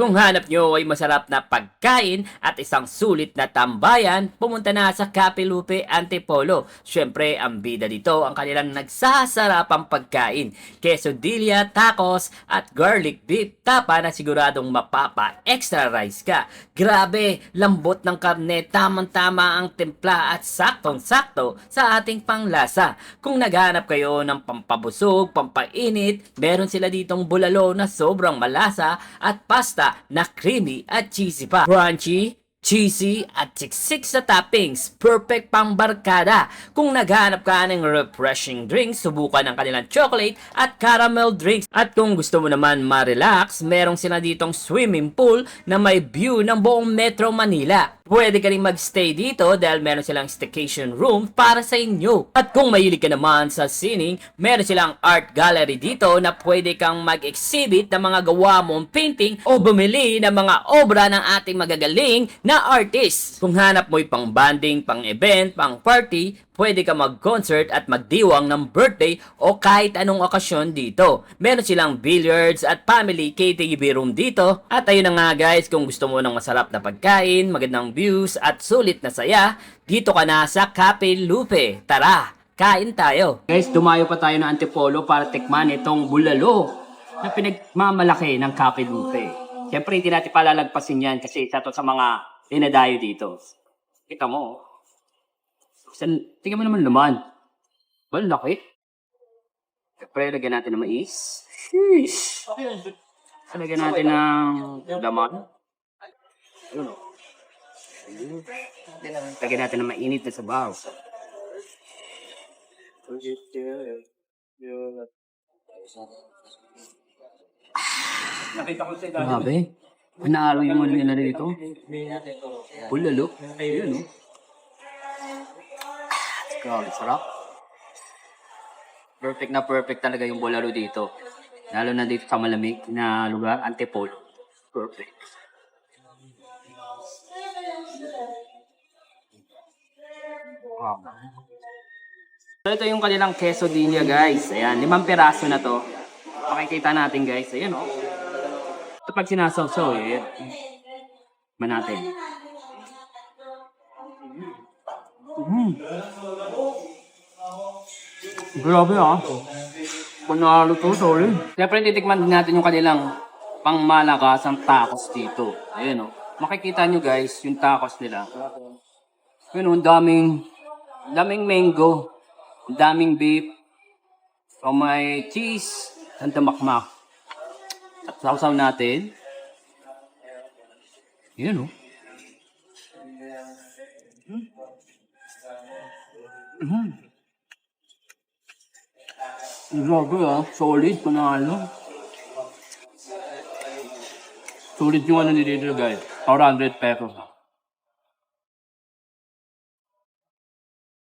Kung hanap nyo ay masarap na pagkain at isang sulit na tambayan, pumunta na sa Cafe Lupe Antipolo. Siyempre, ang bida dito ang kanilang nagsasarapang pagkain. Quesadilla, tacos, at garlic beef. Tapa na siguradong mapapa extra rice ka. Grabe, lambot ng karne, tamang-tama ang timpla at saktong-sakto sa ating panglasa. Kung naghanap kayo ng pampabusog, pampainit, meron sila ditong bulalo na sobrang malasa at pasta na creamy at cheesy pa. Crunchy, cheesy at siksik sa toppings. Perfect pang barkada. Kung naghanap ka ng refreshing drinks, subukan ang kanilang chocolate at caramel drinks. At kung gusto mo naman ma-relax, merong sila ditong swimming pool na may view ng buong Metro Manila. Pwede ka rin magstay dito dahil meron silang staycation room para sa inyo. At kung mahilig ka naman sa sining, meron silang art gallery dito na pwede kang mag-exhibit ng mga gawa mong painting o bumili ng mga obra ng ating magagaling na artist. Kung hanap mo'y pang banding, pang event, pang party, pwede ka mag-concert at magdiwang ng birthday o kahit anong okasyon dito. Meron silang billiards at family KTV room dito. At ayun na nga guys, kung gusto mo ng masarap na pagkain, magandang views at sulit na saya, dito ka na sa Cafe Lupe. Tara, kain tayo. Guys, dumayo pa tayo ng Antipolo para tikman itong bulalo na pinagmamalaki ng Cafe Lupe. Siyempre, hindi natin palalagpasin yan kasi isa to sa mga dinadayo dito. Kita mo, oh. San, tingnan mo naman naman. Well, laki. Siyempre, lagyan natin ng mais. Sheesh. Lagyan natin ng laman. Ayun o. Ayun. Lagyan natin ng mainit na sabaw. Nakita ko sa Grabe. Panalo yung ano nila dito. Bulalo. Ayun o. Grabe, sarap. Perfect na perfect talaga yung bulalo dito. Lalo na dito sa malamig na lugar, Antipolo. Perfect. Wow. So, ito yung kanilang quesadilla, guys. Ayan, limang piraso na to. Pakikita natin, guys. Ayan, oh. Ito pag sinasawsaw, eh. Man natin. Mm. Grabe ah. Panalo to, sorry. Siyempre, titikman din natin yung kanilang pangmalakasang tacos dito. Ayan oh. Makikita nyo guys, yung tacos nila. Yun oh, ang daming, daming mango, ang daming beef, o may cheese, ang damakmak. At sausaw natin. Yun oh. Mm. Grabe ah, solid, panalo. Solid yung ano ni dito guys, 400 pesos.